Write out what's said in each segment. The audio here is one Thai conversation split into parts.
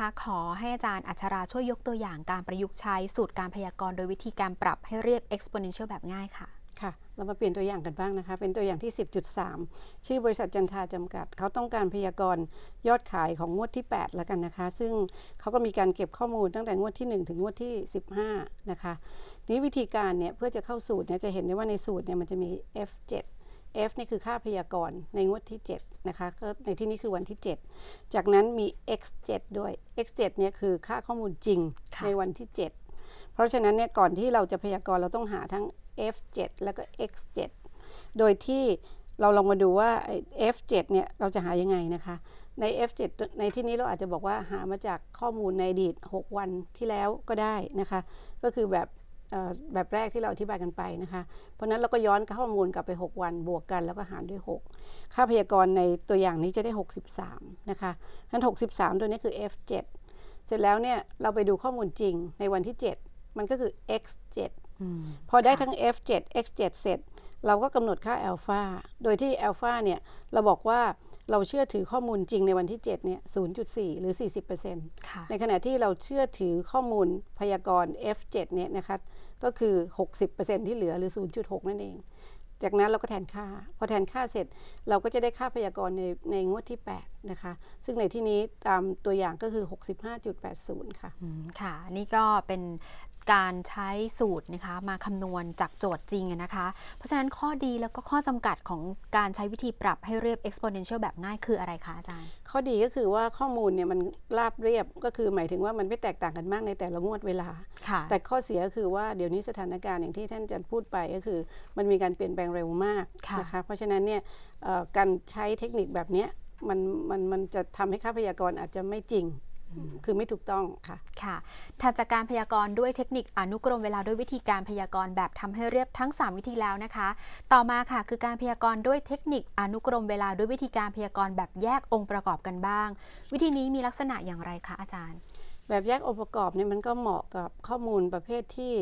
ค่ะขอให้อาจารย์อัชราช่วยยกตัวอย่างการประยุกต์ใช้สูตรการพยากรณ์โดยวิธีการปรับให้เรียบ exponential แบบง่ายค่ะ ค่ะ เรามาเปลี่ยนตัวอย่างกันบ้างนะคะ เป็นตัวอย่างที่ 10.3 ชื่อบริษัทจันทาจำกัด เขาต้องการพยากรณ์ยอดขายของงวดที่ 8 แล้วกันนะคะ ซึ่งเขาก็มีการเก็บข้อมูลตั้งแต่งวดที่ 1 ถึงงวดที่ 15 นะคะ นี้วิธีการเนี่ยเพื่อจะเข้าสูตรเนี่ยจะเห็นได้ว่าในสูตรเนี่ยมันจะมี F7 F นี่คือค่าพยากรณ์ในงวดที่ 7 นะคะ ก็ในที่นี้คือวันที่ 7 จากนั้นมี X7 ด้วย X7 เนี่ยคือค่าข้อมูลจริงค่ะในวันที่ 7 เพราะฉะนั้นเนี่ยก่อนที่เราจะพยากรณ์เราต้องหาทั้ง F7 แล้วก็ X7 โดยที่เราลองมาดูว่าไอ้ F7 เนี่ยเราจะหายังไงนะคะ ใน F7 ในที่นี้เราอาจจะบอกว่าหามาจากข้อมูลในอดีต 6 วันที่แล้วก็ได้นะคะ ก็คือแบบเอ่อ แบบแรกที่เราอธิบายกันไปนะคะ เพราะฉะนั้นเราก็ย้อนข้อมูลกลับไป 6 วันบวกกันแล้วก็หารด้วย 6 ค่าพยากรณ์ในตัวอย่างนี้จะได้ 63 นะคะทั้น63 ตัวนี้คือ F7 เสร็จแล้วเนี่ยเราไปดูข้อมูลจริงในวันที่ 7 มันก็คือ X7 อืมพอได้ทั้ง F7 X7 เสร็จ เราก็กำหนดค่าอัลฟาโดยที่อัลฟาเนี่ยเราบอกว่า เราเชื่อถือข้อมูลจริงในวันที่7เนี่ย0.4 หรือ 40%ค่ะในขณะที่เราเชื่อถือข้อมูลพยากรณ์ F7 เนี่ยนะคะก็คือ 60%ที่เหลือหรือ 0.6 นั่นเอง จากนั้นเราก็แทนค่า พอแทนค่าเสร็จเราก็จะได้ค่าพยากรณ์ในในงวดที่ 8 นะคะ ซึ่งในที่นี้ตามตัวอย่างก็คือ 65.80 ค่ะอืมค่ะ นี่ก็เป็น การใช้สูตรนะคะมาคำนวณจากโจทย์จริงอะนะคะ เพราะฉะนั้นข้อดีแล้วก็ข้อจำกัดของการใช้วิธีปรับให้เรียบ exponential แบบง่ายคืออะไรคะอาจารย์ ข้อดีก็คือว่าข้อมูลเนี่ยมันราบเรียบก็คือหมายถึงว่ามันไม่แตกต่างกันมากในแต่ละงวดเวลาค่ะแต่ข้อเสียก็คือว่าเดี๋ยวนี้สถานการณ์อย่างที่ท่านอาจารย์พูดไปก็คือ มันมีการเปลี่ยนแปลงเร็วมากค่ะนะคะเพราะฉะนั้นเนี่ยเอ่อการใช้เทคนิคแบบเนี้ยมันมันมันจะทำให้ค่าพยากรณ์อาจจะไม่จริง คือไม่ถูกต้องค่ะค่ะถัดจากการพยากรณ์ด้วยเทคนิคอนุกรมเวลาด้วยวิธีการพยากรณ์แบบทำให้เรียบทั้ง 3 วิธีแล้วนะคะ ต่อมาค่ะคือการพยากรณ์ด้วยเทคนิคอนุกรมเวลาด้วยวิธีการพยากรณ์แบบแยกองค์ประกอบกันบ้าง วิธีนี้มีลักษณะอย่างไรคะอาจารย์ แบบแยกองค์ประกอบเนี่ยมันก็เหมาะกับข้อมูลประเภทที่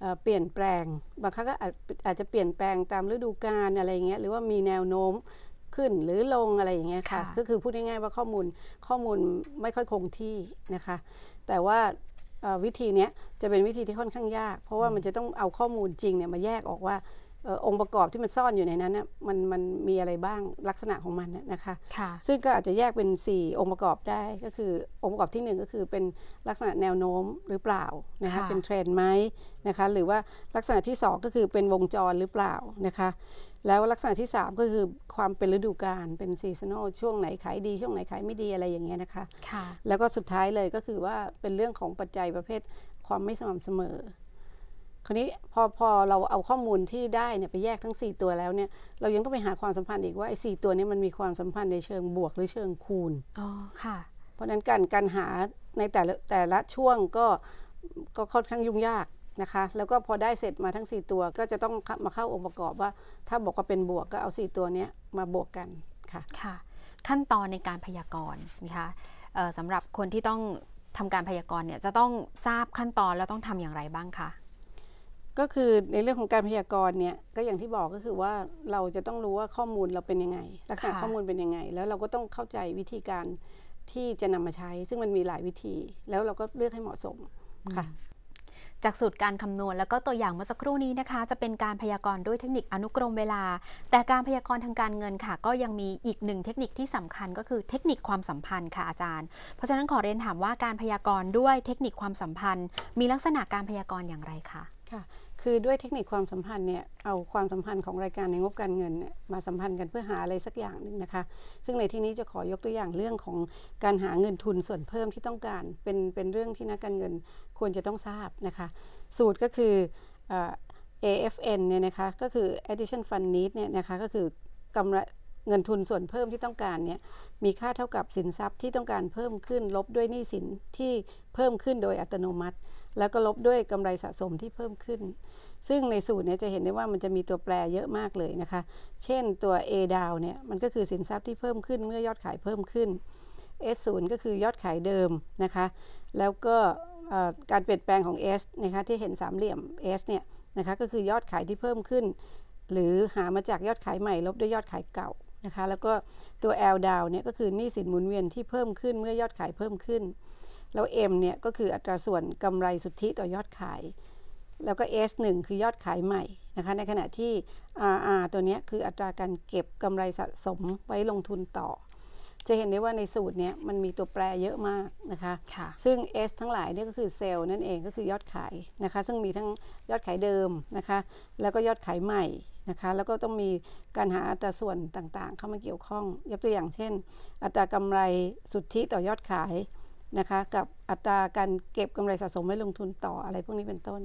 เอ่อเปลี่ยนแปลง บางครั้งก็อาจอาจจะเปลี่ยนแปลงตามฤดูกาลอะไรอย่างเงี้ยหรือว่ามีแนวโน้ม ขึ้นหรือลงอะไรอย่างเงี้ยค่ะ ค่ะ ก็คือพูดง่ายๆว่าข้อมูลข้อมูลไม่ค่อยคงที่นะคะ แต่ว่าเอ่อวิธีเนี้ยจะเป็นวิธีที่ค่อนข้างยาก เพราะว่ามันจะต้องเอาข้อมูลจริงเนี่ยมาแยกออกว่าเอ่อองค์ประกอบที่มันซ่อนอยู่ในนั้นน่ะมันมันมีอะไรบ้างลักษณะของมันน่ะนะคะค่ะซึ่งก็อาจจะแยกเป็น 4 องค์ประกอบได้ก็คือองค์ประกอบทีหนึ่1 ก็คือเป็นลักษณะแนวโน้มหรือเปล่านะคะค่ะเป็นเทรนด์ไหมนะคะหรือว่าลักษณะที่ 2 ก็คือเป็นวงจรหรือเปล่านะคะแล้วลักษณะที่ 3 ก็คือความเป็นฤดูกาลเป็นซีซันอลช่วงไหนขายดีช่วงไหนขายไม่ดีอะไรอย่างเงี้ยนะคะค่ะแล้วก็สุดท้ายเลยก็คือว่าเป็นเรื่องของปัจจัยประเภทความไม่สม่ำเสมอ คราวนี้พอพอเราเอาข้อมูลที่ได้เนี่ยไปแยกทั้ง 4 ตัวแล้วเนี่ยเรายังต้องไปหาความสัมพันธ์อีกว่าไอ้สตัวเนี้มันมีความสัมพันธ์ในเชิงบวกหรือเชิงคูณอ๋อค่ะ เพราะฉะนั้นการการหาในแต่ละแต่ละช่วงก็ก็ค่อนข้างยุ่งยากนะคะ แล้วก็พอได้เสร็จมาทั้ง 4 ตัวก็จะต้องมาเข้าองค์ประกอบว่า ถ้าบอกว่าเป็นบวกก็เอา 4 ตัวเนี้ยมาบวกกันค่ะค่ะ ขั้นตอนในการพยากรณ์นะคะเอ่อสำหรับคนที่ต้องทำการพยากรณ์เนี่ยจะต้องทราบขั้นตอนแล้วต้องทำอย่างไรบ้างคะ ก็คือในเรื่องของการพยากรณ์เนี่ยก็อย่างที่บอกก็คือว่าเราจะต้องรู้ว่าข้อมูลเราเป็นยังไงลักษณะค่ะ ข้อมูลเป็นยังไง แล้วเราก็ต้องเข้าใจวิธีการที่จะนำมาใช้ ซึ่งมันมีหลายวิธี แล้วเราก็เลือกให้เหมาะสมค่ะ จากสูตรการคำนวณแล้วก็ตัวอย่างเมื่อสักครู่นี้นะคะ จะเป็นการพยากรณ์ด้วยเทคนิคอนุกรมเวลา แต่การพยากรณ์ทางการเงินค่ะ ก็ยังมีอีกหนึ่งเทคนิคที่สำคัญก็คือเทคนิคความสัมพันธ์ค่ะอาจารย์ เพราะฉะนั้นขอเรียนถามว่าการพยากรณ์ด้วยเทคนิคความสัมพันธ์ มีลักษณะการพยากรณ์อย่างไรคะ ค่ะ คือด้วยเทคนิคความสัมพันธ์เนี่ยเอาความสัมพันธ์ของรายการในงบการเงินเนี่ยมาสัมพันธ์กันเพื่อหาอะไรสักอย่างหนึ่งนะคะ ซึ่งในที่นี้จะขอยกตัวอย่างเรื่องของการหาเงินทุนส่วนเพิ่มที่ต้องการ เป็นเป็นเรื่องที่นักการเงินควรจะต้องทราบนะคะ สูตรก็คือ AFN เนี่ยนะคะก็คือ addition fund need เนี่ยนะคะก็คือกำไรเงินทุนส่วนเพิ่มที่ต้องการเนี่ยมีค่าเท่ากับสินทรัพย์ที่ต้องการเพิ่มขึ้นลบด้วยหนี้สินที่เพิ่มขึ้นโดยอัตโนมัติ แล้วก็ลบด้วยกำไรสะสมที่เพิ่มขึ้น ซึ่งในสูตรเนี้จะเห็นได้ว่ามันจะมีตัวแปรเยอะมากเลยนะคะ เช่นตัว A ดาวเนี่ยมันก็คือสินทรัพย์ที่เพิ่มขึ้นเมื่อยอดขายเพิ่มขึ้น S0 ก็คือยอดขายเดิมนะคะ แล้วก็การเปลี่ยนแปลงของ S นะคะที่เห็นสามเหลี่ยม S เนี่ยนะคะก็คือยอดขายที่เพิ่มขึ้น หรือหามาจากยอดขายใหม่ลบด้วยยอดขายเก่านะคะ แล้วก็ตัว L ดาวเนี่ยก็คือหนี้สินหมุนเวียนที่เพิ่มขึ้นเมื่อยอดขายเพิ่มขึ้น แล้ว M เนี่ยก็คืออัตราส่วนกำไรสุทธิต่อยอดขาย แล้วก็ S1 คือยอดขายใหม่นะคะในขณะที่ RR ตัวเนี้ยคืออัตราการเก็บกำไรสะสมไว้ลงทุนต่อ จะเห็นได้ว่าในสูตรเนี้ยมันมีตัวแปรเยอะมากนะคะค่ะซึ่ง S ทั้งหลายเนี่ยก็คือเซลล์นั่นเองก็คือยอดขายนะคะซึ่งมีทั้งยอดขายเดิมนะคะแล้วก็ยอดขายใหม่นะคะแล้วก็ต้องมีการหาอัตราส่วนต่างๆ เข้ามาเกี่ยวข้อง ยกตัวอย่างเช่น อัตรากำไรสุทธิต่อยอดขาย นะคะกับอัตราการเก็บกำไรสะสมไว้ลงทุนต่ออะไรพวกนี้เป็นต้น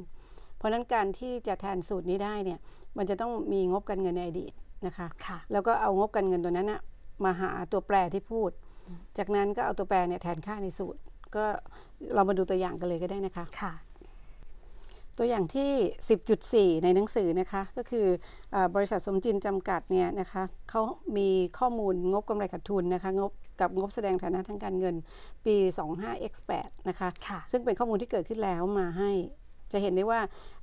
เพราะฉะนั้นการที่จะแทนสูตรนี้ได้เนี่ยมันจะต้องมีงบการเงินในอดีตนะคะค่ะแล้วก็เอางบการเงินตัวนั้นนะมาหาตัวแปรที่พูด จากนั้นก็เอาตัวแปรเนี่ยแทนค่าในสูตร ก็เรามาดูตัวอย่างกันเลยก็ได้นะคะค่ะตัวอย่างที่ 10.4 ในหนังสือนะคะก็คือเออบริษัทสมจินจำกัดเนี่ยนะคะเขามีข้อมูลงบกำไรขาดทุนนะคะงบ กับงบแสดงฐานะทางการเงินปี 25x8 นะคะค่ะซึ่งเป็นข้อมูลที่เกิดขึ้นแล้วมาให้ จะเห็นได้ว่า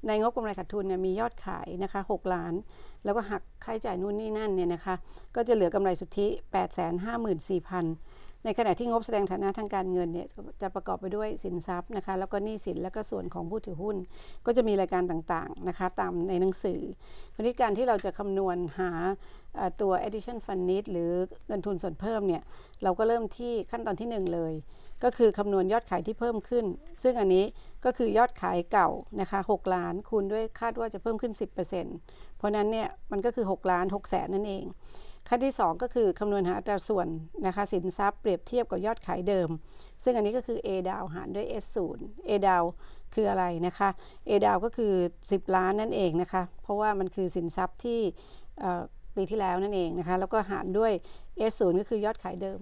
ในงบกำไรขาดทุนเนี่ยมียอดขายนะคะ6ล้าน แล้วก็หักค่าใช้จ่ายนู่นนี่นั่นเนี่ยนะคะ ก็จะเหลือกำไรสุทธิ 854,000 ในขณะที่งบแสดงฐานะทางการเงินเนี่ยจะประกอบไปด้วยสินทรัพย์นะคะแล้วก็หนี้สินแล้วก็ส่วนของผู้ถือหุ้น ก็จะมีรายการต่างๆนะคะตามในหนังสือคราวนี้การที่เราจะคำนวณหาตัว addition fund need หรือเงินทุนส่วนเพิ่มเนี่ยเราก็เริ่มที่ขั้นตอนที่หนึ่งเลย ก็คือคำนวณยอดขายที่เพิ่มขึ้น ซึ่งอันนี้ก็คือยอดขายเก่านะคะ6ล้านคูณด้วยคาดว่าจะเพิ่มขึ้น 10%เพราะฉะนั้นเนี่ยมันก็คือ 6 ล้าน6แสนนั่นเอง ขั้นที่ 2 ก็คือคำนวณหาอัตราส่วนนะคะสินทรัพย์เปรียบเทียบกับยอดขายเดิม ซึ่งอันนี้ก็คือ A ดาวหารด้วย S 0 A ดาวคืออะไรนะคะ A ดาวก็คือ 10 ล้านนั่นเองนะคะ เพราะว่ามันคือสินทรัพย์ที่ปีที่แล้วนั่นเองนะคะ แล้วก็หารด้วย S 0 ก็คือยอดขายเดิม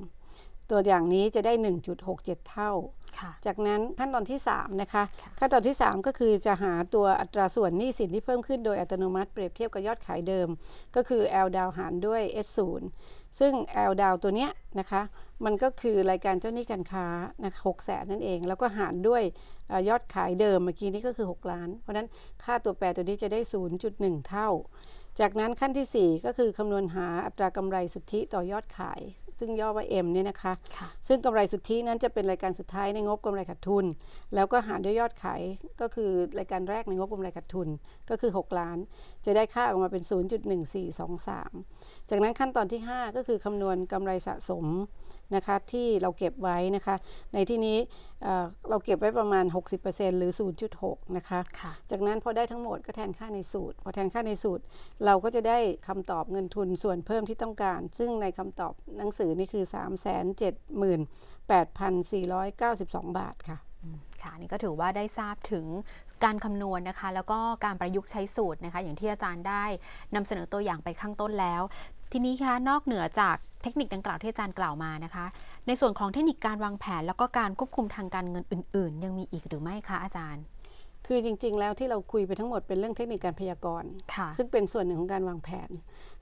ตัวอย่างนี้จะได้ 1.67 เท่าค่ะ จากนั้นขั้นตอนที่ 3 นะคะค่ะขั้นตอนที่ 3 ก็คือจะหาตัวอัตราส่วนหนี้สินที่เพิ่มขึ้นโดยอัตโนมัติเปรียบเทียบกับยอดขายเดิม ก็คือ L ดาวหารด้วย S 0 ซึ่ง L ดาวตัวเนี้ยนะคะ มันก็คือรายการเจ้าหนี้การค้านะคะ6แสนนั่นเอง แล้วก็หารด้วยเออยอดขายเดิมเมื่อกี้นี้ก็คือ 6 ล้าน เพราะฉะนั้นค่าตัวแปรตัวนี้จะได้ 0.1 เท่า จากนั้นขั้นทีสี่ 4 ก็คือคำนวณหาอัตรากำไรสุทธิต่อยอดขาย ซึ่งย่อว่า M เนี่ยนะคะค่ะซึ่งกำไรสุทธินั้นจะเป็นรายการสุดท้ายในงบกำไรขาดทุน แล้วก็หารด้วยยอดขายก็คือรายการแรกในงบกำไรขาดทุนก็คือ 6 ล้าน จะได้ค่าออกมาเป็น 0.1423 จากนั้นขั้นตอนที่ 5 ก็คือคำนวณกำไรสะสม นะคะที่เราเก็บไว้นะคะ ในที่นี้เอ่อเราเก็บไว้ประมาณ 60%หรือ 0.6 นะคะค่ะจากนั้นพอได้ทั้งหมดก็แทนค่าในสูตร พอแทนค่าในสูตร เราก็จะได้คำตอบเงินทุนส่วนเพิ่มที่ต้องการ ซึ่งในคำตอบหนังสือนี่คือ 378,492 บาทค่ะค่ะนี่ก็ถือว่าได้ทราบถึงการคำนวณนะคะ แล้วก็การประยุกต์ใช้สูตรนะคะ อย่างที่อาจารย์ได้นำเสนอตัวอย่างไปข้างต้นแล้ว ทีนี้คะนอกเหนือจาก เทคนิคดังกล่าวที่อาจารย์กล่าวมานะคะ ในส่วนของเทคนิคการวางแผน แล้วก็การควบคุมทางการเงินอื่น ๆ ยังมีอีกหรือไม่คะอาจารย์ คือจริง ๆ แล้วที่เราคุยไปทั้งหมดเป็นเรื่องเทคนิคการพยากรณ์ค่ะซึ่งเป็นส่วนหนึ่งของการวางแผน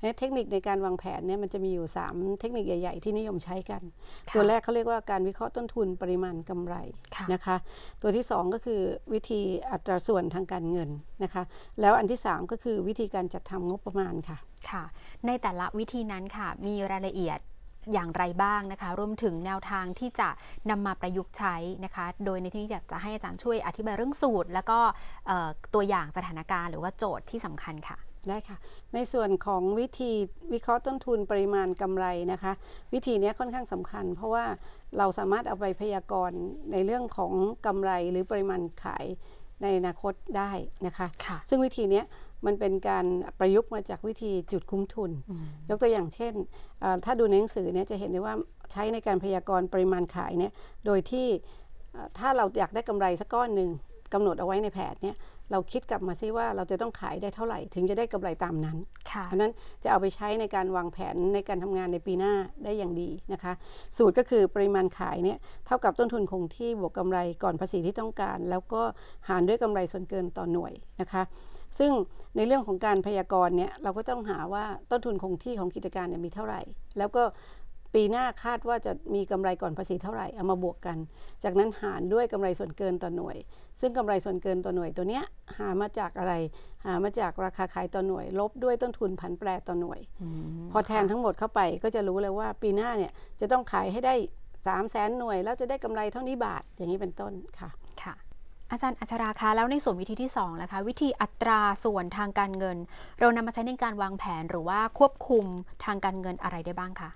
และเทคนิคในการวางแผนเนี่ยมันจะมีอยู่ 3 เทคนิคใหญ่ ๆ ที่นิยมใช้กันค่ะตัวแรกเขาเรียกว่าการวิเคราะห์ต้นทุนปริมาณกำไรค่ะนะคะ ตัวที่ 2 ก็คือวิธีอัตราส่วนทางการเงินนะคะ แล้วอันที่ 3 ก็คือวิธีการจัดทำงบประมาณค่ะค่ะ ในแต่ละวิธีนั้นค่ะมีรายละเอียด อย่างไรบ้างนะคะ รวมถึงแนวทางที่จะนำมาประยุกต์ใช้นะคะ โดยในที่นี้อยากจะให้อาจารย์ช่วยอธิบายเรื่องสูตร แล้วก็เอ่อตัวอย่างสถานการณ์หรือว่าโจทย์ที่สำคัญค่ะได้ค่ะ ในส่วนของวิธีวิเคราะห์ต้นทุนปริมาณกำไรนะคะ วิธีเนี้ยค่อนข้างสำคัญ เพราะว่าเราสามารถเอาไปพยากรณ์ในเรื่องของกำไรหรือปริมาณขายในอนาคตได้นะคะค่ะซึ่งวิธีเนี้ย มันเป็นการประยุกต์มาจากวิธีจุดคุ้มทุน ยกตัวอย่างเช่นเอ่อถ้าดูในหนังสือเนี่ยจะเห็นได้ว่าใช้ในการพยากรณ์ปริมาณขายเนี่ยโดยที่เอ่อถ้าเราอยากได้กำไรสักก้อนหนึ่งกำหนดเอาไว้ในแผนเนี่ยเราคิดกลับมาซิว่าเราจะต้องขายได้เท่าไหร่ ถึงจะได้กำไรตามนั้นค่ะเพราะฉะนั้นจะเอาไปใช้ในการวางแผนในการทำงานในปีหน้าได้อย่างดีนะคะ สูตรก็คือปริมาณขายเนี่ยเท่ากับต้นทุนคงที่บวกกำไรก่อนภาษีที่ต้องการ แล้วก็หารด้วยกำไรส่วนเกินต่อหน่วยนะคะ ซึ่งในเรื่องของการพยากรณ์เนี่ยเราก็ต้องหาว่าต้นทุนคงที่ของกิจการเนี่ยมีเท่าไหร่ แล้วก็ปีหน้าคาดว่าจะมีกำไรก่อนภาษีเท่าไหร่เอามาบวกกัน จากนั้นหารด้วยกำไรส่วนเกินต่อหน่วย ซึ่งกำไรส่วนเกินต่อหน่วยตัวเนี้ยหามาจากอะไร หามาจากราคาขายต่อหน่วย ลบด้วยต้นทุนผันแปรต่อหน่วย พอแทนทั้งหมดเข้าไปก็จะรู้เลยว่าปีหน้าเนี่ยจะต้องขายให้ได้3 0 0แสนหน่วย แล้วจะได้กำไรเท่านี้บาทอย่างนี้เป็นต้นค่ะค่ะ อาจารย์อัชราคะแล้วในส่วนวิธีที่2นะคะวิธีอัตราส่วนทางการเงิน เรานำมาใช้ในการวางแผนหรือว่าควบคุมทางการเงินอะไรได้บ้างคะ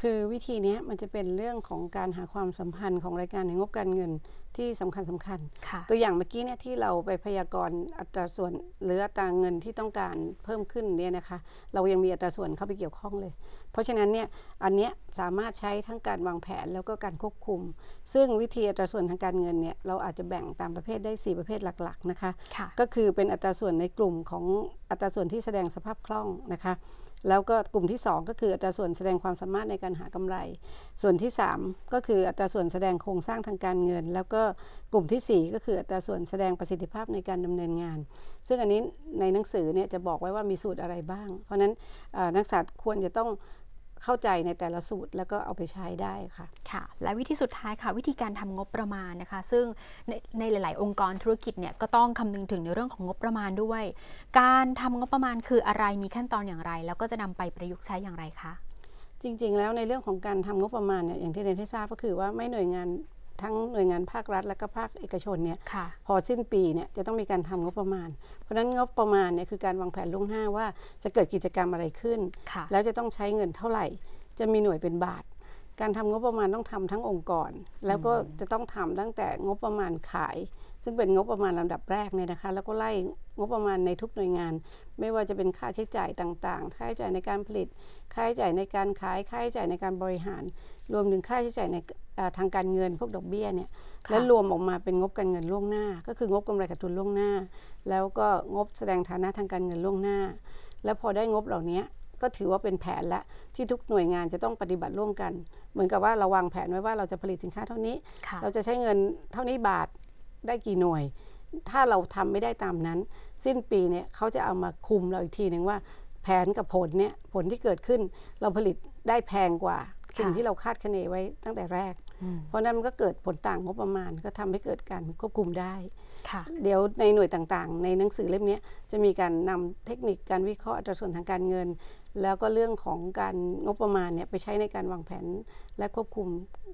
คือวิธีเนี้ยมันจะเป็นเรื่องของการหาความสัมพันธ์ของรายการในงบการเงินที่สำคัญสำคัญค่ะตัวอย่างเมื่อกี้เนี่ยที่เราไปพยากรณ์อัตราส่วนหรืออัตราเงินที่ต้องการเพิ่มขึ้นเนี่ยนะคะเรายังมีอัตราส่วนเข้าไปเกี่ยวข้องเลย เพราะฉะนั้นเนี่ยอันเนี้ยสามารถใช้ทั้งการวางแผนแล้วก็การควบคุม ซึ่งวิธีอัตราส่วนทางการเงินเนี่ยเราอาจจะแบ่งตามประเภทได้ 4 ประเภทหลักๆนะคะค่ะก็คือเป็นอัตราส่วนในกลุ่มของอัตราส่วนที่แสดงสภาพคล่องนะคะ แล้วก็กลุ่มที่ 2 ก็คืออัตราส่วนแสดงความสามารถในการหากำไร ส่วนที่ 3 ก็คืออัตราส่วนแสดงโครงสร้างทางการเงิน แล้วก็กลุ่มทีสี่4 ก็คืออัตราส่วนแสดงประสิทธิภาพในการดำเนินงาน ซึ่งอันนี้ในหนังสือเนี่ยจะบอกไว้ว่ามีสูตรอะไรบ้าง เพราะฉะนั้นนักศึกษาควรจะต้อง เข้าใจในแต่ละสูตรแล้วก็เอาไปใช้ได้ค่ะค่ะ และวิธีสุดท้ายค่ะ วิธีการทำงบประมาณนะคะ ซึ่งในในหลาย ๆ องค์กรธุรกิจเนี่ยก็ต้องคำนึงถึงในเรื่องของงบประมาณด้วย การทำงบประมาณคืออะไรมีขั้นตอนอย่างไร แล้วก็จะนำไปประยุกต์ใช้อย่างไรคะจริง ๆ แล้วในเรื่องของการทำงบประมาณเนี่ยอย่างที่เรียนให้ทราบก็คือว่าไม่หน่วยงาน ทั้งหน่วยงานภาครัฐ และก็ภาคเอกชนเนี่ยค่ะพอสิ้นปีเนี่ยจะต้องมีการทำงบประมาณ เพราะฉะนั้นงบประมาณเนี่ยคือการวางแผนล่วงหน้าว่าจะเกิดกิจกรรมอะไรขึ้นค่ะแล้วจะต้องใช้เงินเท่าไหร่ จะมีหน่วยเป็นบาท การทำงบประมาณต้องทำทั้งองค์กร แล้วก็จะต้องทำตั้งแต่งบประมาณขาย ซึ่งเป็นงบประมาณลำดับแรกเนี่ยนะคะ แล้วก็ไล่งบประมาณในทุกหน่วยงาน ไม่ว่าจะเป็นค่าใช้จ่ายต่างๆ ค่าใช้จ่ายในการผลิต ค่าใช้จ่ายในการขาย ค่าใช้จ่ายในการบริหาร รวมถึงค่าใช้จ่ายในเอ่อทางการเงินพวกดอกเบี้ยเนี่ยค่ะและรวมออกมาเป็นงบการเงินล่วงหน้า ก็คืองบกำไรขาดทุนล่วงหน้า แล้วก็งบแสดงฐานะทางการเงินล่วงหน้า แล้วพอได้งบเหล่านี้ก็ถือว่าเป็นแผนละที่ทุกหน่วยงานจะต้องปฏิบัติร่วมกัน เหมือนกับว่าเราวางแผนไว้ว่าเราจะผลิตสินค้าเท่านี้ค่ะเราจะใช้เงินเท่านี้บาทได้กี่หน่วย ถ้าเราทำไม่ได้ตามนั้น สิ้นปีเนี่ยเขาจะเอามาคุมเราอีกทีหนึ่งว่า แผนกับผลเนี่ยผลที่เกิดขึ้น เราผลิตได้แพงกว่า สิ่งค่ะที่เราคาดคะเนไว้ตั้งแต่แรกอืมเพราะนั้นมันก็เกิดผลต่างงบประมาณก็ทำให้เกิดการควบคุมได้ค่ะเดี๋ยวในหน่วยต่างๆ ในหนังสือเล่มนี้จะมีการนำเทคนิคการวิเคราะห์อัตราส่วนทางการเงิน แล้วก็เรื่องของการงบประมาณเนี่ยไปใช้ในการวางแผนและควบคุม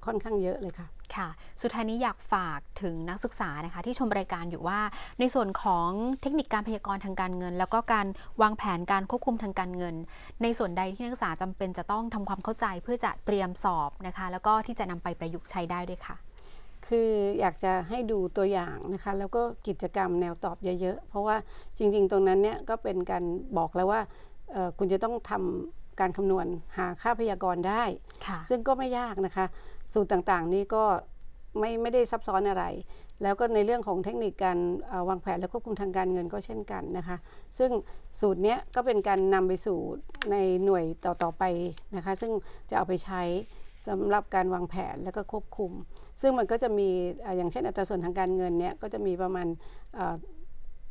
ค่อนข้างเยอะเลยค่ะ ค่ะ สุดท้ายนี้อยากฝากถึงนักศึกษานะคะ ที่ชมรายการอยู่ว่า ในส่วนของเทคนิคการพยากรณ์ทางการเงิน แล้วก็การวางแผนการควบคุมทางการเงิน ในส่วนใดที่นักศึกษาจำเป็นจะต้องทำความเข้าใจเพื่อจะเตรียมสอบนะคะ แล้วก็ที่จะนำไปประยุกต์ใช้ได้ด้วยค่ะ คืออยากจะให้ดูตัวอย่างนะคะ แล้วก็กิจกรรมแนวตอบเยอะๆ เพราะว่าจริง ๆ ตรงนั้นเนี่ยก็เป็นการบอกแล้วว่าเอ่อ คุณจะต้องทำการคำนวณหาค่าพยากรณ์ได้ค่ะซึ่งก็ไม่ยากนะคะ สูตรต่างๆ นี่ก็ไม่ไม่ได้ซับซ้อนอะไร แล้วก็ในเรื่องของเทคนิคการเอ่อวางแผนและควบคุมทางการเงินก็เช่นกันนะคะ ซึ่งสูตรเนี้ยก็เป็นการนำไปสู่ในหน่วยต่อๆไปนะคะ ซึ่งจะเอาไปใช้สำหรับการวางแผนและก็ควบคุม ซึ่งมันก็จะมีเอ่ออย่างเช่นอัตราส่วนทางการเงินเนี่ยก็จะมีประมาณ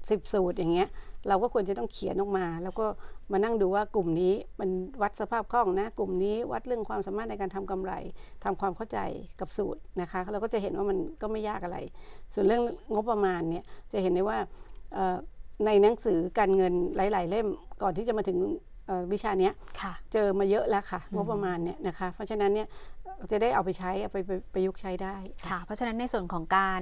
สิบสูตรอย่างเงี้ย เราก็ควรจะต้องเขียนออกมา แล้วก็มานั่งดูว่ากลุ่มนี้มันวัดสภาพคล่องนะ กลุ่มนี้วัดเรื่องความสามารถในการทำกำไรทำความเข้าใจกับสูตรนะคะเราก็จะเห็นว่ามันก็ไม่ยากอะไร ส่วนเรื่องงบประมาณเนี่ยจะเห็นได้ว่าเอ่อในหนังสือการเงินหลาย ๆ เล่มก่อนที่จะมาถึงเอ่อวิชาเนี้ยค่ะเจอมาเยอะแล้วค่ะงบประมาณเนี่ยนะคะเพราะฉะนั้นเนี่ยจะได้เอาไปใช้เอาไปไปประยุกต์ใช้ได้ค่ะ เพราะฉะนั้นในส่วนของการ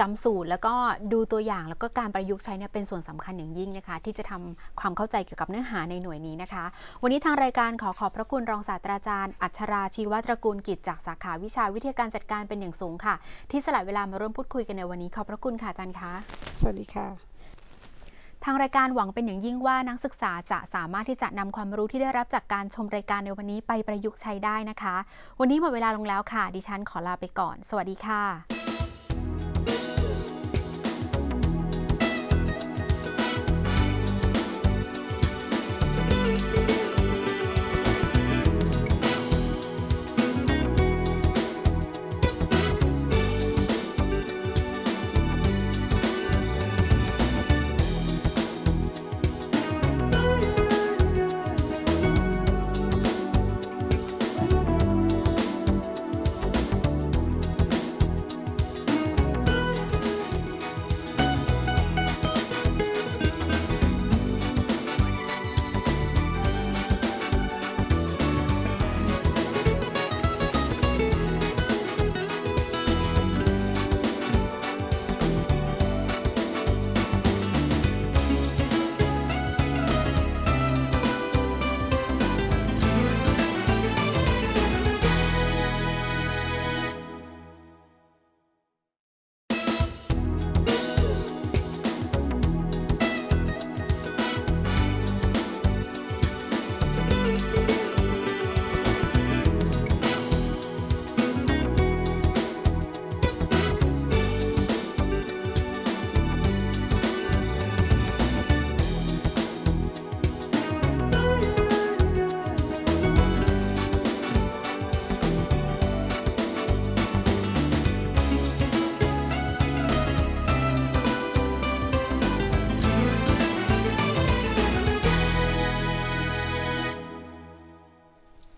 จำสูตรแล้วก็ดูตัวอย่างแล้วก็การประยุกต์ใช้เนี่ยเป็นส่วนสำคัญอย่างยิ่งนะคะ ที่จะทำความเข้าใจเกี่ยวกับเนื้อหาในหน่วยนี้นะคะ วันนี้ทางรายการขอขอบพระคุณรองศาสตราจารย์ อัชราชีวตระกูลกิจจากสาขาวิชาวิทยาการจัดการเป็นอย่างสูงค่ะ ที่สละเวลามาร่วมพูดคุยกันในวันนี้ขอบพระคุณค่ะอาจารย์คะสวัสดีค่ะ ทางรายการหวังเป็นอย่างยิ่งว่านักศึกษาจะสามารถที่จะนำความรู้ที่ได้รับจากการชมรายการในวันนี้ไปประยุกต์ใช้ได้นะคะ วันนี้หมดเวลาลงแล้วค่ะ ดิฉันขอลาไปก่อน สวัสดีค่ะ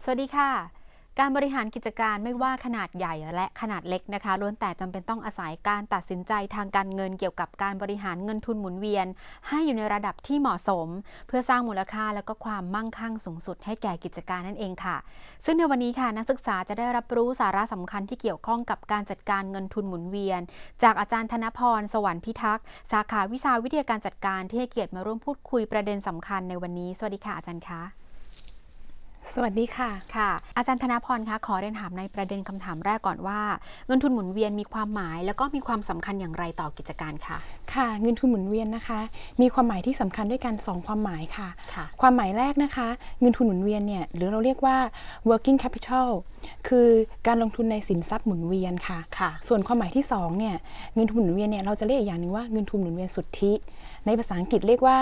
สวัสดีค่ะ การบริหารกิจการไม่ว่าขนาดใหญ่และขนาดเล็กนะคะล้วนแต่จำเป็นต้องอาศัยการตัดสินใจทางการเงินเกี่ยวกับการบริหารเงินทุนหมุนเวียน ให้อยู่ในระดับที่เหมาะสม เพื่อสร้างมูลค่าและก็ความมั่งคั่งสูงสุดให้แก่กิจการนั่นเองค่ะ ซึ่งในวันนี้ค่ะนักศึกษาจะได้รับรู้สาระสำคัญที่เกี่ยวข้องกับการจัดการเงินทุนหมุนเวียน จากอาจารย์ธนพร สวรรค์พิทักษ์สาขาวิชาวิทยาการจัดการที่ให้เกียรติมาร่วมพูดคุยประเด็นสำคัญในวันนี้ สวัสดีค่ะอาจารย์คะ สวัสดีค่ะค่ะ อาจารย์ธนพรคะขอเรียนถามในประเด็นคำถามแรกก่อนว่า เงินทุนหมุนเวียนมีความหมาย แล้วก็มีความสำคัญอย่างไรต่อกิจการค่ะ ค่ะ เงินทุนหมุนเวียนนะคะ มีความหมายที่สำคัญด้วยกัน 2 ความหมายค่ะค่ะความหมายแรกนะคะ เงินทุนหมุนเวียนเนี่ยหรือเราเรียกว่า working capital คือการลงทุนในสินทรัพย์หมุนเวียนค่ะค่ะส่วนความหมายที่2เนี่ยเงินทุนหมุนเวียนเนี่ยเราจะเรียกอีกอย่างหนึ่งว่าเงินทุนหมุนเวียนสุทธิ ในภาษาอังกฤษเรียกว่า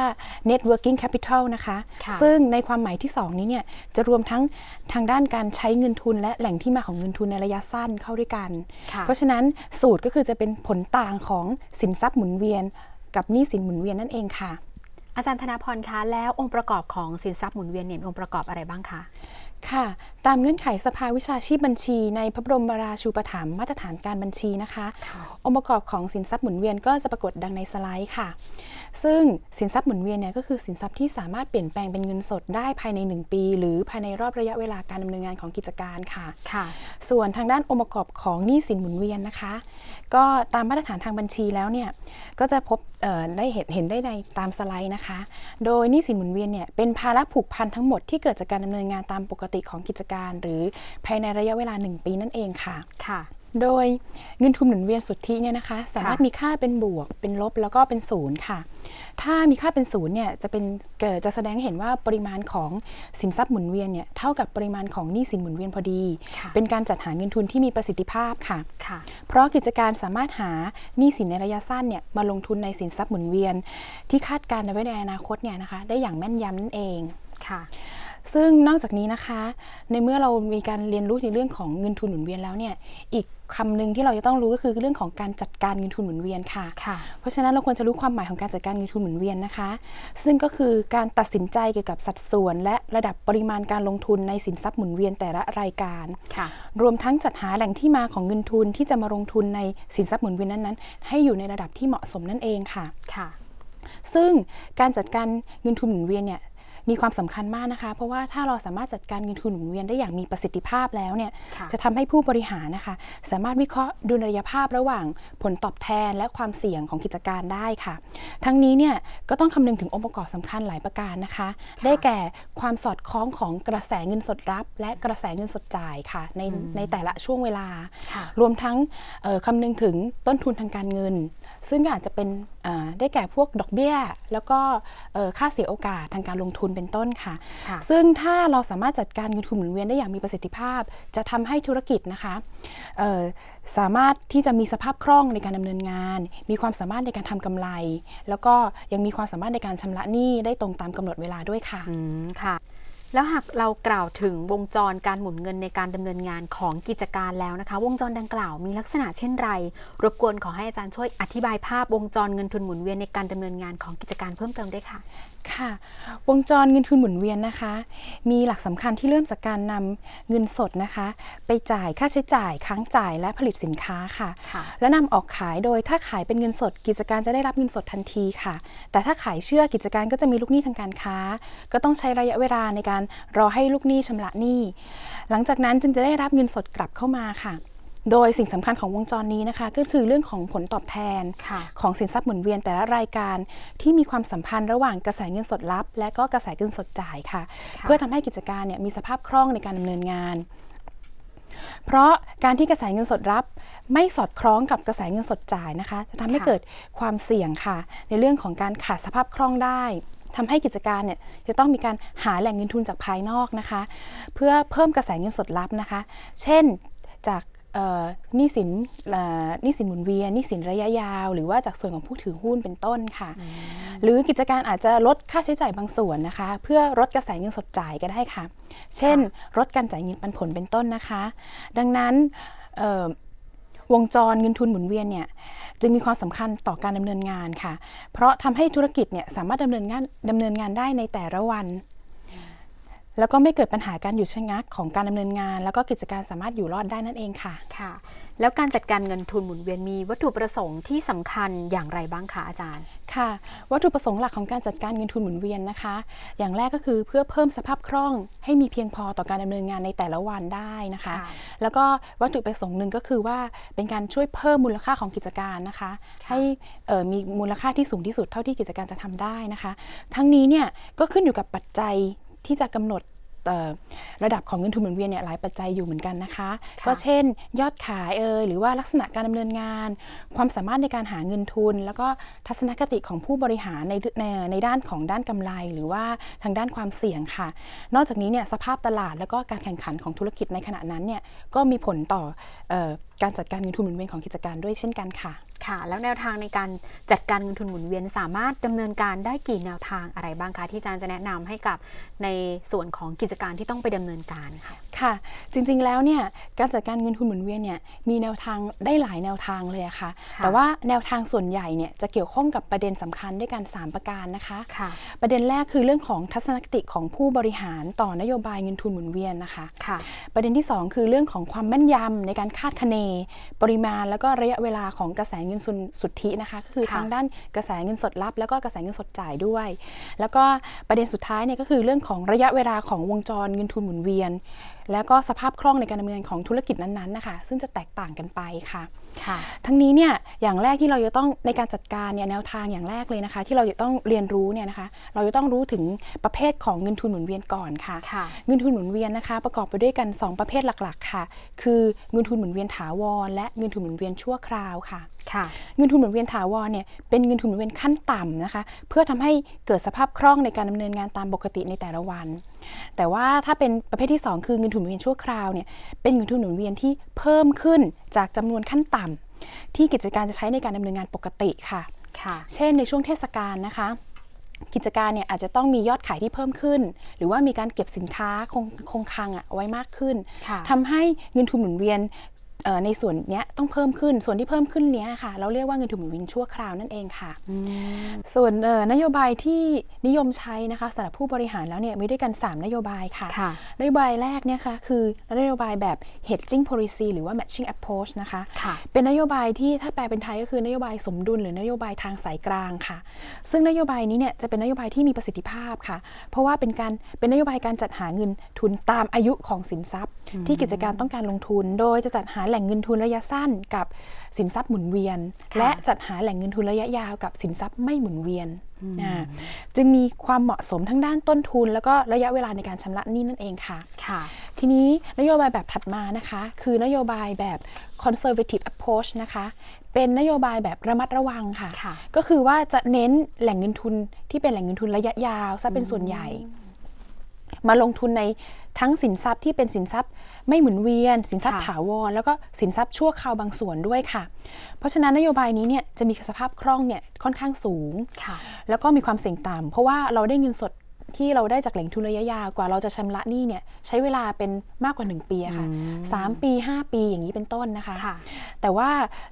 net working capital นะคะค่ะซึ่งในความหมายที่ 2 นี้เนี่ยจะรวมทั้งทางด้านการใช้เงินทุนและแหล่งที่มาของเงินทุนในระยะสั้นเข้าด้วยกันค่ะเพราะฉะนั้นสูตรก็คือจะเป็นผลต่างของสินทรัพย์หมุนเวียน กับหนี้สินหมุนเวียนนั่นเองค่ะ อาจารย์ธนพรคะแล้วองค์ประกอบของสินทรัพย์หมุนเวียนเนี่ยมีองค์ประกอบอะไรบ้างคะค่ะ ตามเงื่อนไขสภาวิชาชีพบัญชี ในพระบรมราชูปถัมภ์มาตรฐานการบัญชีนะคะค่ะองค์ประกอบของสินทรัพย์หมุนเวียนก็จะปรากฏดังในสไลด์ค่ะ ซึ่งสินทรัพย์หมุนเวียนเนี่ยก็คือสินทรัพย์ที่สามารถเปลี่ยนแปลงเป็นเงินสดได้ภายใน 1 ปี หรือภายในรอบระยะเวลาการดำเนินงานของกิจการค่ะค่ะ ส่วนทางด้านองค์ประกอบของหนี้สินหมุนเวียนนะคะ ก็ตามมาตรฐานทางบัญชีแล้วเนี่ยก็จะพบเอ่อได้เห็นเห็นได้ในตามสไลด์นะคะ โดยหนี้สินหมุนเวียนเนี่ยเป็นภาระผูกพันทั้งหมดที่เกิดจากการดำเนินงานตามปกติของกิจการ หรือภายในระยะเวลา 1 ปีนั่นเองค่ะค่ะ โดยเงินทุนหมุนเวียนสุทธิเนี่ยนะคะ สามารถค่ะมีค่าเป็นบวก เป็นลบแล้วก็เป็นศูนย์ค่ะ ถ้ามีค่าเป็นศูนย์เนี่ยจะเป็นเกิดจะแสดงให้เห็นว่าปริมาณของสินทรัพย์หมุนเวียนเนี่ยเท่ากับปริมาณของหนี้สินหมุนเวียนพอดีค่ะเป็นการจัดหาเงินทุนที่มีประสิทธิภาพค่ะค่ะ เพราะกิจการสามารถหาหนี้สินในระยะสั้นเนี่ยมาลงทุนในสินทรัพย์หมุนเวียน ที่คาดการณ์เอาไว้ในอนาคตเนี่ยนะคะได้อย่างแม่นยำนั่นเองค่ะ ซึ่งนอกจากนี้นะคะ ในเมื่อเรามีการเรียนรู้ในเรื่องของเงินทุนหมุนเวียนแล้วเนี่ย อีกคำหนึ่งที่เราจะต้องรู้ก็คือเรื่องของการจัดการเงินทุนหมุนเวียนค่ะค่ะ เพราะฉะนั้นเราควรจะรู้ความหมายของการจัดการเงินทุนหมุนเวียนนะคะ ซึ่งก็คือการตัดสินใจเกี่ยวกับสัดส่วน และระดับปริมาณการลงทุนในสินทรัพย์หมุนเวียนแต่ละรายการค่ะรวมทั้งจัดหาแหล่งที่มาของเงินทุนที่จะมาลงทุนในสินทรัพย์หมุนเวียนนั้นๆ ให้อยู่ในระดับที่เหมาะสมนั่นเองค่ะ ค่ะซึ่งการจัดการเงินทุนหมุนเวียนเนี่ย มีความสำคัญมากนะคะ เพราะว่าถ้าเราสามารถจัดการเงินทุนหมุนเวียนได้อย่างมีประสิทธิภาพแล้วเนี่ยค่ะจะทำให้ผู้บริหารนะคะ สามารถวิเคราะห์ดุลยภาพระหว่างผลตอบแทนและความเสี่ยงของกิจการได้ค่ะ ทั้งนี้เนี่ยก็ต้องคำนึงถึงองค์ประกอบสำคัญหลายประการนะคะ ได้แก่ความสอดคล้องของกระแสเงินสดรับ และกระแสเงินสดจ่ายค่ะในในแต่ละช่วงเวลาค่ะรวมทั้งเอ่อคำนึงถึงต้นทุนทางการเงิน ซึ่งอาจจะเป็นเอ่อได้แก่พวกดอกเบี้ย แล้วก็เอ่อค่าเสียโอกาสทางการลงทุนเป็นต้นค่ะค่ะ ซึ่งถ้าเราสามารถจัดการเงินทุนหมุนเวียนได้อย่างมีประสิทธิภาพ จะทำให้ธุรกิจนะคะเอ่อสามารถที่จะมีสภาพคล่องในการดำเนินงาน มีความสามารถในการทำกำไร แล้วก็ยังมีความสามารถในการชำระหนี้ได้ตรงตามกำหนดเวลาด้วยค่ะอืมค่ะ แล้วหากเรากล่าวถึงวงจรการหมุนเงินในการดำเนินงานของกิจการแล้วนะคะ วงจรดังกล่าวมีลักษณะเช่นไร รบกวนขอให้อาจารย์ช่วยอธิบายภาพวงจรเงินทุนหมุนเวียนในการดำเนินงานของกิจการเพิ่มเติมด้วยค่ะ ค่ะ วงจรเงินทุนหมุนเวียนนะคะ มีหลักสำคัญที่เริ่มจากการนำเงินสดนะคะ ไปจ่ายค่าใช้จ่ายค้างจ่ายและผลิตสินค้าค่ะค่ะและนำออกขายโดยถ้าขายเป็นเงินสด กิจการจะได้รับเงินสดทันทีค่ะ แต่ถ้าขายเชื่อกิจการก็จะมีลูกหนี้ทางการค้า ก็ต้องใช้ระยะเวลาในการรอให้ลูกหนี้ชำระหนี้ หลังจากนั้นจึงจะได้รับเงินสดกลับเข้ามาค่ะ โดยสิ่งสำคัญของวงจรนี้นะคะ ก็คือเรื่องของผลตอบแทนค่ะของสินทรัพย์หมุนเวียนแต่ละรายการ ที่มีความสัมพันธ์ระหว่างกระแสเงินสดรับ และก็กระแสเงินสดจ่ายค่ะค่ะเพื่อทำให้กิจการเนี่ยมีสภาพคล่องในการดำเนินงาน เพราะการที่กระแสเงินสดรับไม่สอดคล้องกับกระแสเงินสดจ่ายนะคะ จะทำให้ค่ะเกิดความเสี่ยงค่ะ ในเรื่องของการขาดสภาพคล่องได้ ทำให้กิจการเนี่ยจะต้องมีการหาแหล่งเงินทุนจากภายนอกนะคะ เพื่อเพิ่มกระแสเงินสดรับนะคะ เช่นจากเอ่อหนี้สินเอ่อหนี้สินหมุนเวียนหนี้สินระยะยาว หรือว่าจากส่วนของผู้ถือหุ้นเป็นต้นค่ะ หรือกิจการอาจจะลดค่าใช้จ่ายบางส่วนนะคะ เพื่อลดกระแสเงินสดจ่ายก็ได้ค่ะ เช่นลดการจ่ายเงินปันผลเป็นต้นนะคะ ดังนั้นเอ่อ วงจรเงินทุนหมุนเวียนเนี่ยจึงมีความสำคัญต่อการดำเนินงานค่ะ เพราะทำให้ธุรกิจเนี่ยสามารถดำเนินงานดำเนินงานได้ในแต่ละวัน แล้วก็ไม่เกิดปัญหาการหยุดชะงักของการดำเนินงาน แล้วก็กิจการสามารถอยู่รอดได้นั่นเองค่ะค่ะ แล้วการจัดการเงินทุนหมุนเวียนมีวัตถุประสงค์ที่สำคัญอย่างไรบ้างคะอาจารย์ค่ะ วัตถุประสงค์หลักของการจัดการเงินทุนหมุนเวียนนะคะ อย่างแรกก็คือเพื่อเพิ่มสภาพคล่องให้มีเพียงพอต่อการดำเนินงานในแต่ละวันได้นะคะค่ะแล้วก็วัตถุประสงค์หนึ่งก็คือว่าเป็นการช่วยเพิ่มมูลค่าของกิจการนะคะ ให้เอ่อมีมูลค่าที่สูงที่สุดเท่าที่กิจการจะทำได้นะคะ ทั้งนี้เนี่ยก็ขึ้นอยู่กับปัจจัย ที่จะกำหนดเอ่อระดับของเงินทุนหมุนเวียนเนี่ยหลายปัจจัยอยู่เหมือนกันนะคะค่ะก็เช่น ยอดขายเอยหรือว่าลักษณะการดำเนินงาน ความสามารถในการหาเงินทุน แล้วก็ทัศนคติของผู้บริหารในในในด้านของด้านกำไร หรือว่าทางด้านความเสี่ยงค่ะ นอกจากนี้เนี่ยสภาพตลาดแล้วก็การแข่งขันของธุรกิจในขณะนั้นเนี่ยก็มีผลต่อเออการจัดการเงินทุนหมุนเวียนของกิจการด้วยเช่นกันค่ะ ค่ะ แล้วแนวทางในการจัดการเงินทุนหมุนเวียนสามารถดำเนินการได้กี่แนวทางอะไรบ้างคะที่อาจารย์จะแนะนำให้กับในส่วนของกิจการที่ต้องไปดำเนินการค่ะค่ะ จริงๆแล้วเนี่ยการจัดการเงินทุนหมุนเวียนเนี่ยมีแนวทางได้หลายแนวทางเลยอะค่ะค่ะแต่ว่าแนวทางส่วนใหญ่เนี่ยจะเกี่ยวข้องกับประเด็นสำคัญด้วยกัน 3 ประการนะคะค่ะประเด็นแรกคือเรื่องของทัศนคติของผู้บริหารต่อนโยบายเงินทุนหมุนเวียนนะคะค่ะประเด็นที่ 2 คือเรื่องของความแม่นยำในการคาดคะเน ปริมาณแล้วก็ระยะเวลาของกระแสเงินสุนสุทธินะคะก็คือค่ะทางด้านกระแสเงินสดรับ แล้วก็กระแสเงินสดจ่ายด้วย แล้วก็ประเด็นสุดท้ายเนี่ยก็คือเรื่องของระยะเวลาของวงจรเงินทุนหมุนเวียนแล้วก็สภาพคล่องในการดำเนินของธุรกิจนั้นๆนะคะซึ่งจะแตกต่างกันไปค่ะค่ะ ทั้งนี้เนี่ยอย่างแรกที่เราจะต้องในการจัดการเนี่ยแนวทางอย่างแรกเลยนะคะ ที่เราจะต้องเรียนรู้เนี่ยนะคะเราจะต้องรู้ถึงประเภทของเงินทุนหมุนเวียนก่อนค่ะค่ะเงินทุนหมุนเวียนนะคะประกอบไปด้วยกัน 2 ประเภทหลักๆ ค่ะ คือเงินทุนหมุนเวียนถาวร และเงินทุนหมุนเวียนชั่วคราวค่ะค่ะเงินทุนหมุนเวียนถาวรเนี่ยเป็นเงินทุนหมุนเวียนขั้นต่ำนะคะ เพื่อทำให้เกิดสภาพคล่องในการดำเนินงานตามปกติในแต่ละวัน แต่ว่าถ้าเป็นประเภทที่ 2 คือเงินทุนหมุนเวียนชั่วคราวเนี่ยเป็นเงินทุนหมุนเวียนที่เพิ่มขึ้นจากจำนวนขั้นต่ำที่กิจการจะใช้ในการดำเนินงานปกติค่ะค่ะ เช่นในช่วงเทศกาลนะคะกิจการเนี่ยอาจจะต้องมียอดขายที่เพิ่มขึ้น หรือว่ามีการเก็บสินค้าคงคงคลังอะไว้มากขึ้นค่ะทำให้เงินทุนหมุนเวียนเอ่อ ในส่วนเนี้ยต้องเพิ่มขึ้นส่วนที่เพิ่มขึ้นเนี้ยค่ะ เราเรียกว่าเงินทุนหมุนเวียนชั่วคราวนั่นเองค่ะอืมส่วนเอ่อนโยบายที่นิยมใช้นะคะสำหรับผู้บริหารแล้วเนี่ยมีด้วยกัน 3 นโยบายค่ะค่ะนโยบายแรกเนี่ยค่ะคือนโยบายแบบ hedging policy หรือว่า matching approach นะคะค่ะเป็นนโยบายที่ถ้าแปลเป็นไทยก็คือนโยบายสมดุล หรือนโยบายทางสายกลางค่ะ ซึ่งนโยบายนี้เนี่ยจะเป็นนโยบายที่มีประสิทธิภาพค่ะ เพราะว่าเป็นการเป็นนโยบายการจัดหาเงินทุนตามอายุของสินทรัพย์ ที่กิจการต้องการลงทุน โดยจะจัดหาแหล่งเงินทุนระยะสั้นกับสินทรัพย์หมุนเวียนค่ะและจัดหาแหล่งเงินทุนระยะยาวกับสินทรัพย์ไม่หมุนเวียนอ่าจึงมีความเหมาะสมทั้งด้านต้นทุน แล้วก็ระยะเวลาในการชำระหนี้นั่นเองค่ะค่ะ ทีนี้นโยบายแบบถัดมานะคะ คือนโยบายแบบ conservative approach นะคะ เป็นนโยบายแบบระมัดระวังค่ะค่ะก็คือว่าจะเน้นแหล่งเงินทุนที่เป็นแหล่งเงินทุนระยะยาวซะเป็นส่วนใหญ่ มาลงทุนในทั้งสินทรัพย์ที่เป็นสินทรัพย์ไม่หมุนเวียน สินทรัพย์ค่ะถาวรแล้วก็สินทรัพย์ชั่วคราวบางส่วนด้วยค่ะ เพราะฉะนั้นนโยบายนี้เนี่ยจะมีสภาพคล่องเนี่ยค่อนข้างสูงค่ะแล้วก็มีความเสี่ยงต่ำเพราะว่าเราได้เงินสดที่เราได้จากแหล่งทุนระยะยาวกว่าเราจะชำระหนี้เนี่ยใช้เวลาเป็นมากกว่า 1 ปีอะค่ะสามปี 5 ปีอย่างนี้เป็นต้นนะคะค่ะแต่ว่า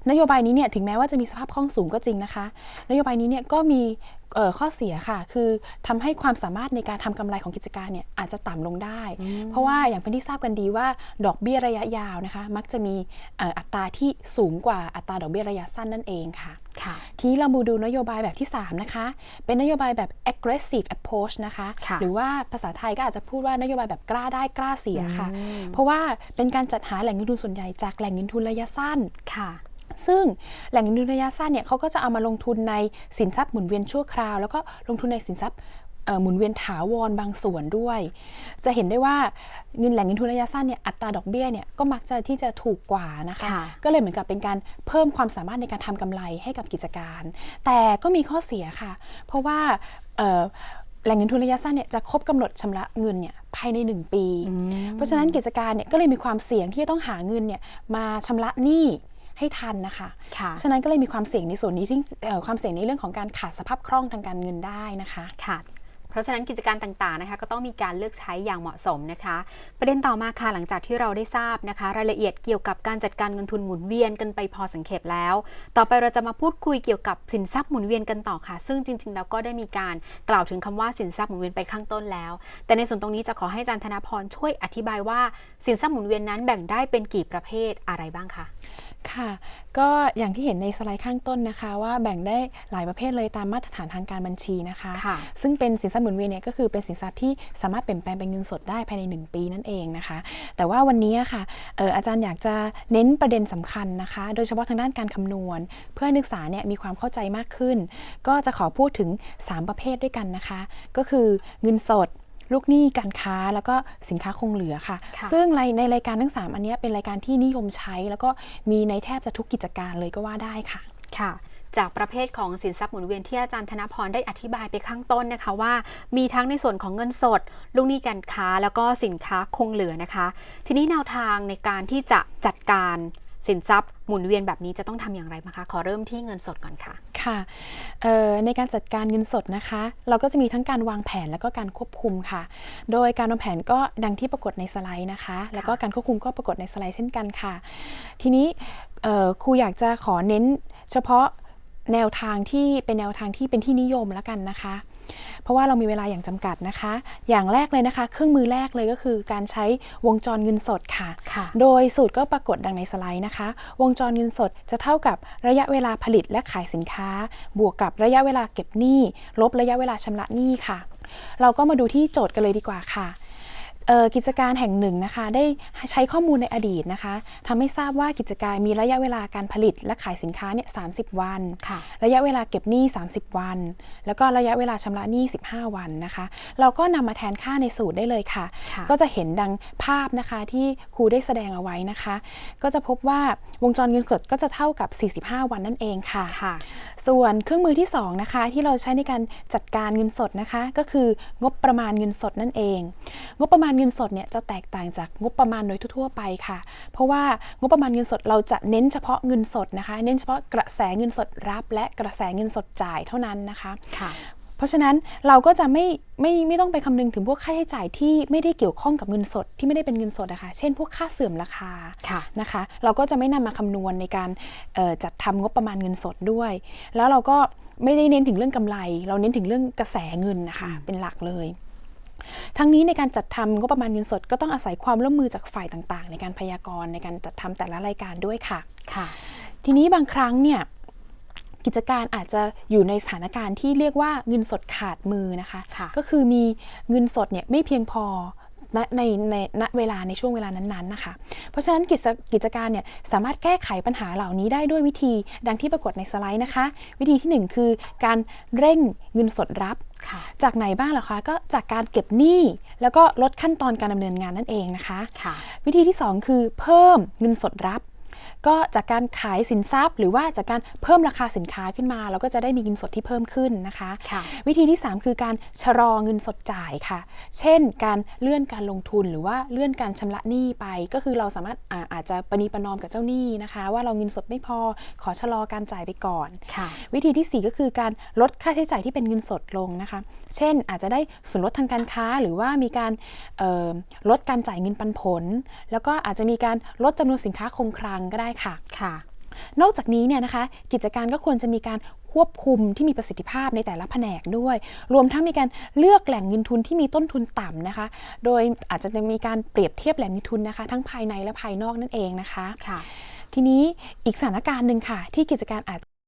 นโยบายนี้เนี่ยถึงแม้ว่าจะมีสภาพคล่องสูงก็จริงนะคะ นโยบายนี้เนี่ยก็มีเอ่อ ข้อเสียค่ะ คือทำให้ความสามารถในการทำกำไรของกิจการเนี่ยอาจจะต่ำลงได้ เพราะว่าอย่างเป็นที่ทราบกันดีว่าดอกเบี้ยระยะยาวนะคะ มักจะมีเอ่ออัตราที่สูงกว่าอัตราดอกเบี้ยระยะสั้นนั่นเองค่ะค่ะทีนี้เรามาดูนโยบายแบบที่ 3 นะคะ เป็นนโยบายแบบ aggressive approach นะคะค่ะหรือว่าภาษาไทยก็อาจจะพูดว่านโยบายแบบกล้าได้กล้าเสียค่ะ เพราะว่าเป็นการจัดหาแหล่งเงินทุนส่วนใหญ่จากแหล่งเงินทุนระยะสั้นค่ะ ซึ่งแหล่งเงินทุนระยะสั้นเนี่ยเขาก็จะเอามาลงทุนในสินทรัพย์หมุนเวียนชั่วคราว แล้วก็ลงทุนในสินทรัพย์เอ่อหมุนเวียนถาวรบางส่วนด้วย จะเห็นได้ว่าเงินแหล่งเงินทุนระยะสั้นเนี่ยอัตราดอกเบี้ยเนี่ยก็มักจะที่จะถูกกว่านะคะค่ะก็เลยเหมือนกับเป็นการเพิ่มความสามารถในการทำกำไรให้กับกิจการ แต่ก็มีข้อเสียค่ะ เพราะว่าเอ่อแหล่งเงินทุนระยะสั้นเนี่ยจะครบกำหนดชำระเงินเนี่ยภายใน 1 ปี เพราะฉะนั้นกิจการเนี่ยก็เลยมีความเสี่ยงที่จะต้องหาเงินเนี่ยมาชำระหนี้ ให้ทันนะคะค่ะฉะนั้นก็เลยมีความเสี่ยงในส่วนนี้ที่เอ่อความเสี่ยงในเรื่องของการขาดสภาพคล่องทางการเงินได้นะคะค่ะเพราะฉะนั้นกิจการต่างๆนะคะก็ต้องมีการเลือกใช้อย่างเหมาะสมนะคะ ประเด็นต่อมาค่ะหลังจากที่เราได้ทราบนะคะ รายละเอียดเกี่ยวกับการจัดการเงินทุนหมุนเวียนกันไปพอสังเขปแล้ว ต่อไปเราจะมาพูดคุยเกี่ยวกับสินทรัพย์หมุนเวียนกันต่อค่ะ ซึ่งจริงๆแล้วก็ได้มีการกล่าวถึงคำว่าสินทรัพย์หมุนเวียนไปข้างต้นแล้ว แต่ในส่วนตรงนี้จะขอให้อาจารย์ธนพรช่วยอธิบายว่าสินทรัพย์หมุนเวียนนั้นแบ่งได้เป็นกี่ประเภทอะไรบ้างคะ ค่ะ ก็อย่างที่เห็นในสไลด์ข้างต้นนะคะ ว่าแบ่งได้หลายประเภทเลยตามมาตรฐานทางการบัญชีนะคะค่ะซึ่งเป็นสินทรัพย์หมุนเวียนเนี่ยก็คือเป็นสินทรัพย์ที่สามารถเปลี่ยนแปลงเป็นเงินสดได้ภายใน 1 ปีนั่นเองนะคะ แต่ว่าวันนี้ค่ะเอ่ออาจารย์อยากจะเน้นประเด็นสำคัญนะคะ โดยเฉพาะทางด้านการคำนวณ เพื่อให้นักศึกษาเนี่ยมีความเข้าใจมากขึ้น ก็จะขอพูดถึง 3 ประเภทด้วยกันนะคะ ก็คือเงินสด ลูกหนี้การค้าแล้วก็สินค้าคงเหลือค่ะค่ะซึ่งในในรายการทั้ง 3 อันเนี้ยเป็นรายการที่นิยมใช้ แล้วก็มีในแทบจะทุกกิจการเลยก็ว่าได้ค่ะค่ะจากประเภทของสินทรัพย์หมุนเวียนที่อาจารย์ธนพรได้อธิบายไปข้างต้นนะคะว่า มีทั้งในส่วนของเงินสด ลูกหนี้การค้า แล้วก็สินค้าคงเหลือนะคะ ทีนี้แนวทางในการที่จะจัดการ สินทรัพย์หมุนเวียนแบบนี้จะต้องทำอย่างไรบ้างคะขอเริ่มที่เงินสดก่อนค่ะค่ะเอ่อในการจัดการเงินสดนะคะ เราก็จะมีทั้งการวางแผนแล้วก็การควบคุมค่ะ โดยการวางแผนก็ดังที่ปรากฏในสไลด์นะคะ แล้วก็การควบคุมก็ปรากฏในสไลด์เช่นกันค่ะ ทีนี้เอ่อครูอยากจะขอเน้นเฉพาะแนวทางที่เป็นแนวทางที่เป็นที่นิยมแล้วกันนะคะ เพราะว่าเรามีเวลาอย่างจำกัดนะคะ อย่างแรกเลยนะคะ เครื่องมือแรกเลยก็คือการใช้วงจรเงินสดค่ะค่ะโดยสูตรก็ปรากฏดังในสไลด์นะคะ วงจรเงินสดจะเท่ากับระยะเวลาผลิตและขายสินค้า บวกกับระยะเวลาเก็บหนี้ ลบระยะเวลาชำระหนี้ค่ะ เราก็มาดูที่โจทย์กันเลยดีกว่าค่ะเอ่อ กิจการแห่งหนึ่งนะคะ ได้ใช้ข้อมูลในอดีตนะคะทำให้ทราบว่ากิจการมีระยะเวลาการผลิตและขายสินค้าเนี่ย30วันค่ะระยะเวลาเก็บหนี้ 30 วัน แล้วก็ระยะเวลาชำระหนี้ 15 วันนะคะ เราก็นำมาแทนค่าในสูตรได้เลยค่ะค่ะ ก็จะเห็นดังภาพนะคะที่ครูได้แสดงเอาไว้นะคะ ก็จะพบว่าวงจรเงินสดก็จะเท่ากับ 45 วันนั่นเองค่ะค่ะส่วนเครื่องมือที่2นะคะที่เราใช้ในการจัดการเงินสดนะคะ ก็คืองบประมาณเงินสดนั่นเอง งบประมาณเงินสดเนี่ยจะแตกต่างจากงบประมาณโดยทั่วๆไปค่ะ เพราะว่างบประมาณเงินสดเราจะเน้นเฉพาะเงินสดนะคะ เน้นเฉพาะกระแสเงินสดรับ และกระแสเงินสดจ่ายเท่านั้นนะคะค่ะเพราะฉะนั้นเราก็จะไม่ไม่ไม่ต้องไปคำนึงถึงพวกค่าใช้จ่ายที่ไม่ได้เกี่ยวข้องกับเงินสดที่ไม่ได้เป็นเงินสดนะคะ เช่น พวกค่าเสื่อมราคาค่ะนะคะ เราก็จะไม่นำมาคำนวณในการเอ่อจัดทำงบประมาณเงินสดด้วย แล้วเราก็ไม่ได้เน้นถึงเรื่องกำไร เราเน้นถึงเรื่องกระแสเงินนะคะเป็นหลักเลย ทั้งนี้ในการจัดทำงบประมาณเงินสดก็ต้องอาศัยความร่วมมือจากฝ่ายต่างๆ ในการพยากรณ์ในการจัดทำแต่ละรายการด้วยค่ะค่ะ ทีนี้บางครั้งเนี่ยกิจการอาจจะอยู่ในสถานการณ์ที่เรียกว่าเงินสดขาดมือนะคะค่ะก็คือมีเงินสดเนี่ยไม่เพียงพอ ณในในณเวลาในช่วงเวลานั้นๆนะคะ เพราะฉะนั้นกิจกิจการเนี่ยสามารถแก้ไขปัญหาเหล่านี้ได้ด้วยวิธีดังที่ปรากฏในสไลด์นะคะ วิธีทีหนึ่1 คือการเร่งเงินสดรับค่ะจากไหนบ้างเหรอคะ ก็จากการเก็บหนี้แล้วก็ลดขั้นตอนการดำเนินงานนั่นเองนะคะค่ะวิธีที่ 2 คือเพิ่มเงินสดรับ ก็จากการขายสินทรัพย์ หรือว่าจากการเพิ่มราคาสินค้าขึ้นมา เราก็จะได้มีเงินสดที่เพิ่มขึ้นนะคะค่ะวิธีที่ 3 คือการชะลอเงินสดจ่ายค่ะ เช่น การเลื่อนการลงทุนหรือว่าเลื่อนการชำระหนี้ไป ก็คือเราสามารถอาอาจจะประนีประนอมกับเจ้าหนี้นะคะ ว่าเราเงินสดไม่พอขอชะลอการจ่ายไปก่อนค่ะวิธีที่ 4 ก็คือการลดค่าใช้จ่ายที่เป็นเงินสดลงนะคะ เช่น อาจจะได้ส่วนลดทางการค้าหรือว่ามีการเอ่อลดการจ่ายเงินปันผล แล้วก็อาจจะมีการลดจำนวนสินค้าคงคลังก็ได้ค่ะค่ะ นอกจากนี้เนี่ยนะคะ กิจการก็ควรจะมีการควบคุมที่มีประสิทธิภาพในแต่ละแผนกด้วย รวมทั้งมีการเลือกแหล่งเงินทุนที่มีต้นทุนต่ำนะคะ โดยอาจจะมีการเปรียบเทียบแหล่งเงินทุนนะคะ ทั้งภายในและภายนอกนั่นเองนะคะค่ะทีนี้อีกสถานการณ์หนึ่งค่ะ ที่กิจการอาจ